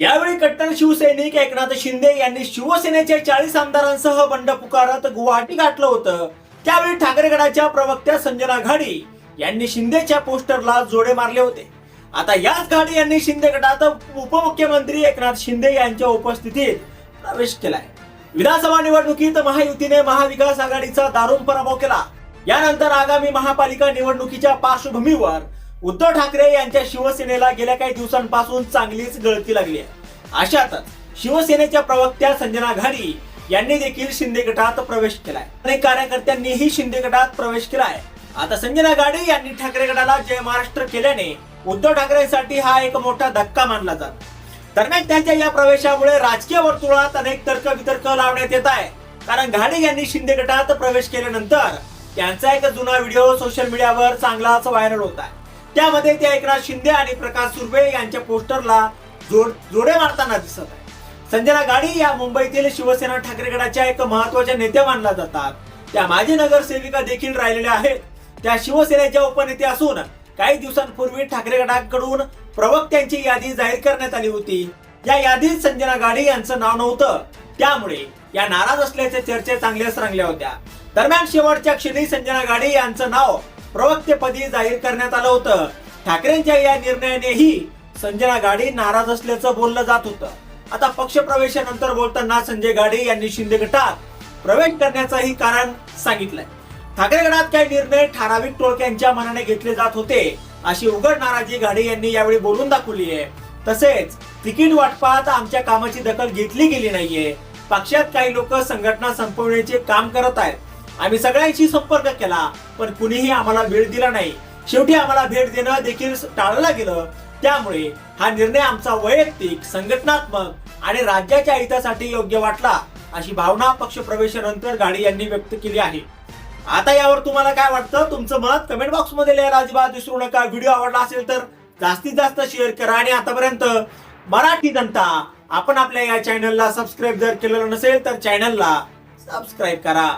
यावेळी कट्टर शिवसैनिक एकनाथ शिंदे यांनी शिवसेनेच्या चाळीस आमदारांसह बंड पुकारत गुवाहाटी गाठलं होतं. त्यावेळी ठाकरे गटाच्या प्रवक्त्या संजना घाडी यांनी शिंदेच्या पोस्टरला जोडे मारले होते. आता याच घाडी यांनी शिंदे गटात उपमुख्यमंत्री एकनाथ शिंदे यांच्या उपस्थितीत प्रवेश केलाय. विधानसभा निवडणुकीत महायुतीने महाविकास आघाडीचा दारुण पराभव केला. यानंतर आगामी महापालिका निवडणुकीच्या पार्श्वभूमीवर उद्धव ठाकरे यांच्या शिवसेनेला गेल्या काही दिवसांपासून चांगलीच गळती लागली आहे. अशातच शिवसेनेच्या प्रवक्त्या संजना घाडी यांनी देखील शिंदे गटात प्रवेश केलाय. अनेक कार्यकर्त्यांनीही शिंदे गटात प्रवेश केलाय. आता संजना गाडे यांनी ठाकरे गटाला जय महाराष्ट्र केल्याने उद्धव ठाकरेंसाठी हा एक मोठा धक्का मानला जातो. दरम्यान त्यांच्या या प्रवेशामुळे राजकीय वर्तुळात अनेक तर्क वितर्क लावण्यात येत आहे. कारण घाडे यांनी शिंदे गटात प्रवेश केल्यानंतर त्यांचा एक जुना व्हिडिओ सोशल मीडियावर चांगलाच व्हायरल होत आहे. त्यामध्ये ते एकनाथ शिंदे आणि प्रकाश सुर्वे यांच्या पोस्टरला जोड जोडे मारताना दिसत आहे. संजना गाडी या मुंबईतील शिवसेना ठाकरे गटाच्या एक महत्त्वाच्या नेत्या मानल्या जातात. त्या माजी नगरसेविका देखील राहिलेल्या आहेत. त्या शिवसेनेच्या उपनेते असून काही दिवसांपूर्वी ठाकरे गटाकडून प्रवक्त्यांची यादी जाहीर करण्यात आली होती. या यादीत संजना गाडी यांचं नाव नव्हतं. त्यामुळे या नाराज असल्याच्या चर्चा चांगल्याच रंगल्या होत्या. दरम्यान शेवटच्या क्षणी संजना गाडी यांचं नाव प्रवक्तेपदी जाहीर करण्यात आलं होतं. ठाकरेंच्या या निर्णयानेही संजना गाडी नाराज असल्याचं बोललं जात होतं. आता पक्ष प्रवेशानंतर बोलताना संजय गाडे यांनी शिंदे गटात प्रवेश करण्याचंही कारण सांगितलंय. ठाकरे गटात काही निर्णय ठराविक टोळक्यांच्या मनाने घेतले जात होते अशी उघड नाराजी गाडे यांनी यावेळी बोलून दाखवली आहे. तसेच तिकीट वाटपात आमच्या कामाची दखल घेतली गेली नाहीये. पक्षात काही लोक संघटना संपवण्याचे काम करत आहेत. आम्ही सगळ्यांशी संपर्क केला पण कुणीही आम्हाला वेळ दिला नाही. शेवटी आम्हाला भेट देणं देखील टाळलं गेलं. त्यामुळे हा निर्णय आमचा वैयक्तिक संघटनात्मक आणि राज्याच्या हितासाठी योग्य वाटला अशी भावना पक्ष प्रवेशानंतर गाडी यांनी व्यक्त केली आहे. आता यावर तुम्हाला काय वाटतं? तुमचं मत कमेंट बॉक्समध्ये लिहायला अजिबात विसरू नका. व्हिडिओ आवडला असेल तर जास्तीत जास्त शेअर करा. आणि आतापर्यंत मराठी जनता आपण आपल्या या चॅनलला सबस्क्राईब जर केलेलं नसेल तर चॅनलला सबस्क्राईब करा.